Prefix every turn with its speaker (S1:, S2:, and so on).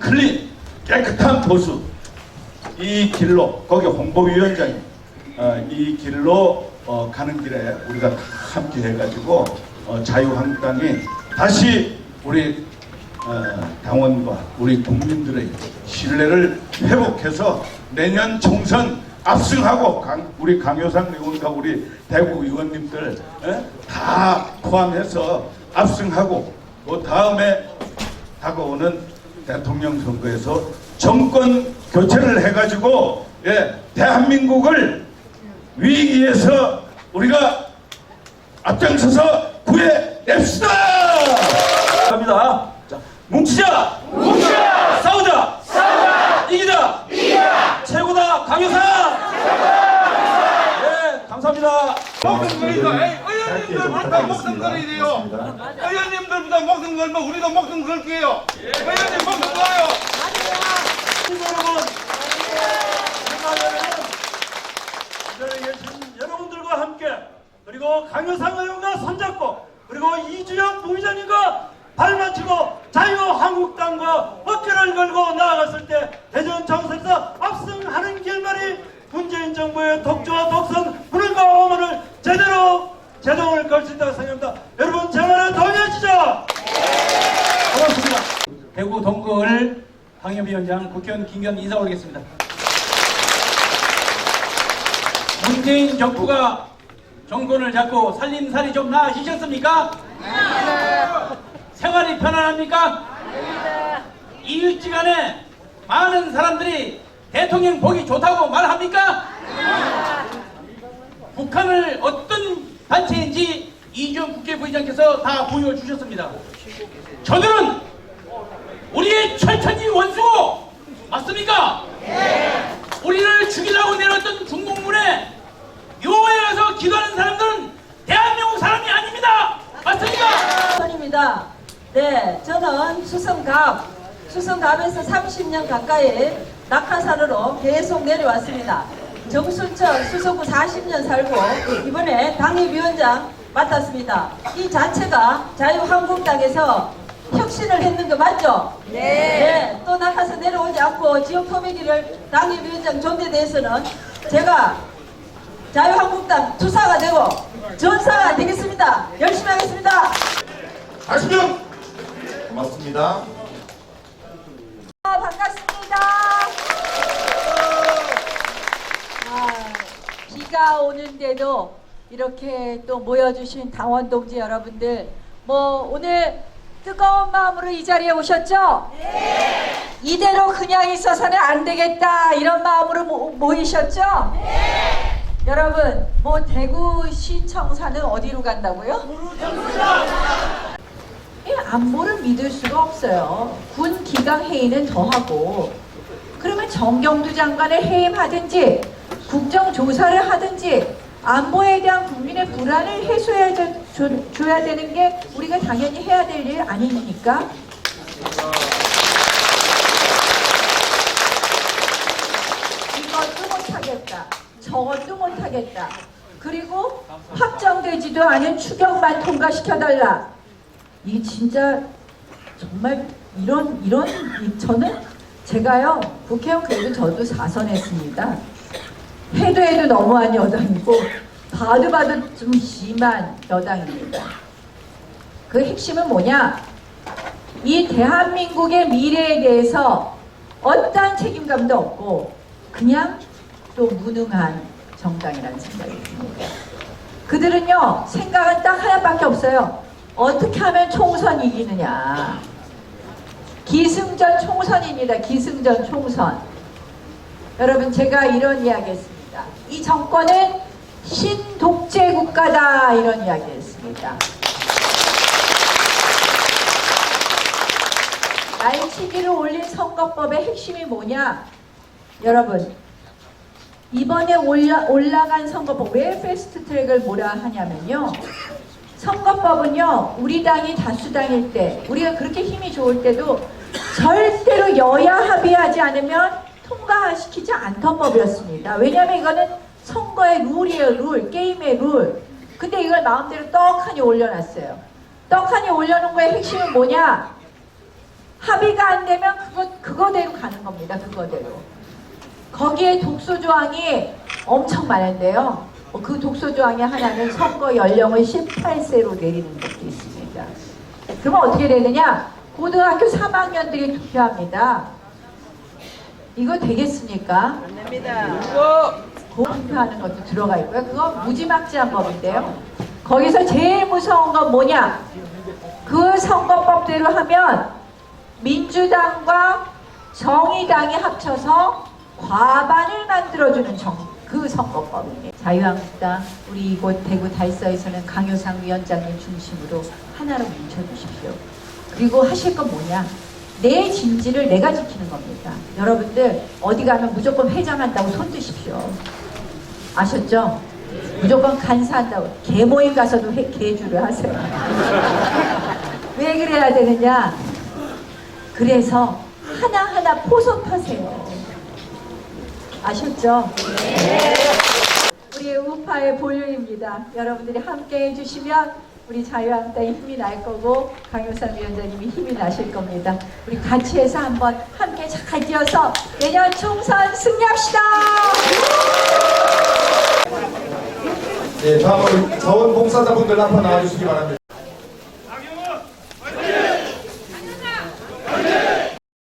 S1: 클린 깨끗한 보수 이 길로 거기 홍보위원장이 어, 이 길로 어, 가는 길에 우리가 다 함께 해가지고 어, 자유한국당이 다시 우리 어, 당원과 우리 국민들의 신뢰를 회복해서 내년 총선 압승하고 강- 우리 강효상 의원과 우리 대구 의원님들 에? 다 포함해서 압승하고 그 다음에 다가오는 대통령 선거에서 정권 교체를 해가지고 예, 대한민국을 위기에서 우리가 앞장서서 구해냅시다.
S2: 갑니다. 자, 뭉치자! 뭉치자! 싸우자! 싸우자! 이기자! 이기자! 최고다! 강효상! 네, 감사합니다.
S3: 목숨 걸이고 의원님들부터 목숨 걸어야 돼요. 의원님들부터 목숨 걸면 우리도 목숨 걸게요. 의원님 목숨 걸어요.
S2: 여러분, 여러분, 계신 여러분들과 함께 그리고 강효상 의원과 손잡고 그리고 이주영 부의장님과 발 맞추고 자유한국당과 어깨를 걸고 나아갔을 때 대전 정선에서 압승하는 길만이 문재인 정부의 독주와 독선 불과 오만을 제대로 제동을 걸 수 있다고 생각합니다. 여러분 제발에 동의해주죠. 고맙습니다.
S4: 대구 동구을 황협위원장 국회의원 김경 인사 올리겠습니다. 문재인 정부가 정권을 잡고 살림살이 좀 나아지셨습니까? 생활이 편안합니까? 이웃지간에 많은 사람들이 대통령 보기 좋다고 말합니까? 북한을 어떤 단체인지 이주영 국회부의장께서 다 보여주셨습니다. 저들은 우리의 철천지 원수고 맞습니까? 우리를 죽이려고 내렸던 중공문에 묘에 가서 기도하는 사람들은 대한민국 사람이 아닙니다. 맞습니까?
S5: 입니다. 네, 저는 수성갑, 수성갑에서 30년 가까이 낙하산으로 계속 내려왔습니다. 정순철 수성구 40년 살고 이번에 당협위원장 맡았습니다. 이 자체가 자유한국당에서 혁신을 했는 거 맞죠? 네. 또 낙하산 내려오지 않고 지역 커뮤니티를 당협위원장 존재에 대해서는 제가 자유한국당 투사가 되고 전사가 되겠습니다. 열심히 하겠습니다.
S6: 40명 고맙습니다.
S5: 아, 반갑습니다. 아, 비가 오는데도 이렇게 또 모여주신 당원 동지 여러분들, 뭐 오늘 뜨거운 마음으로 이 자리에 오셨죠? 네. 이대로 그냥 있어서는 안 되겠다 이런 마음으로 모, 모이셨죠? 네. 여러분, 뭐 대구시청사는 어디로 간다고요? 이 안보를 믿을 수가 없어요. 군 기강 회의는 더 하고 그러면 정경두 장관을 해임하든지 국정조사를 하든지 안보에 대한 국민의 불안을 해소해야 돼- 줘- 줘야 되는 게 우리가 당연히 해야 될 일 아닙니까? 이것도 못하겠다. 저것도 못하겠다. 그리고 확정되지도 않은 추경만 통과시켜달라. 이게 진짜 정말 이런 이런 이- 저는 제가요 국회의원 그래도 저도 사선했습니다. 해도 해도 너무한 여당이고 봐도 봐도 좀 심한 여당입니다. 그 핵심은 뭐냐? 이 대한민국의 미래에 대해서 어떠한 책임감도 없고 그냥 또 무능한 정당이라는 생각이 듭니다. 그들은요 생각은 딱 하나밖에 없어요. 어떻게 하면 총선 이기느냐. 기승전 총선입니다. 기승전 총선. 여러분 제가 이런 이야기 했습니다. 이 정권은 신독재 국가다 이런 이야기했습니다. 날치기를 올린 선거법의 핵심이 뭐냐? 여러분 이번에 올라, 올라간 선거법 왜 패스트트랙을 뭐라 하냐면요. 선거법은요 우리 당이 다수당일 때 우리가 그렇게 힘이 좋을 때도 절대로 여야 합의하지 않으면 통과시키지 않던 법이었습니다. 왜냐하면 이거는 선거의 룰이에요 룰 게임의 룰. 근데 이걸 마음대로 떡하니 올려놨어요. 떡하니 올려놓은 거의 핵심은 뭐냐? 합의가 안 되면 그거 그거대로 가는 겁니다. 그거대로. 거기에 독소 조항이 엄청 많은데요. 어, 그 독소 조항의 하나는 선거 연령을 18세로 내리는 것도 있습니다. 그러면 어떻게 되느냐? 고등학교 3학년들이 투표합니다. 이거 되겠습니까? 안 됩니다. 투표하는 것도 들어가 있고요. 그건 무지막지한 법인데요. 거기서 제일 무서운 건 뭐냐? 그 선거법대로 하면 민주당과 정의당이 합쳐서 과반을 만들어주는 정, 그 선거법입니다. 자유한국당 우리 이곳 대구 달서에서는 강효상 위원장님 중심으로 하나로 뭉쳐주십시오. 그리고 하실 건 뭐냐? 내 진지를 내가 지키는 겁니다. 여러분들 어디 가면 무조건 회장한다고 손 드십시오. 아셨죠? 무조건 간사한다고 개 모임 가서도 회, 개주를 하세요. 왜 그래야 되느냐? 그래서 하나하나 포섭하세요. 아셨죠? 우리 우파의 보유입니다. 여러분들이 함께 해주시면 우리 자유한국당이 힘이 날 거고 강효상 위원장님이 힘이 나실 겁니다. 우리 같이 해서 한번 함께 잘 뛰어서 내년 총선 승리합시다.
S6: 네, 다음은 자원봉사자분들 앞으로 나와주시기 바랍니다.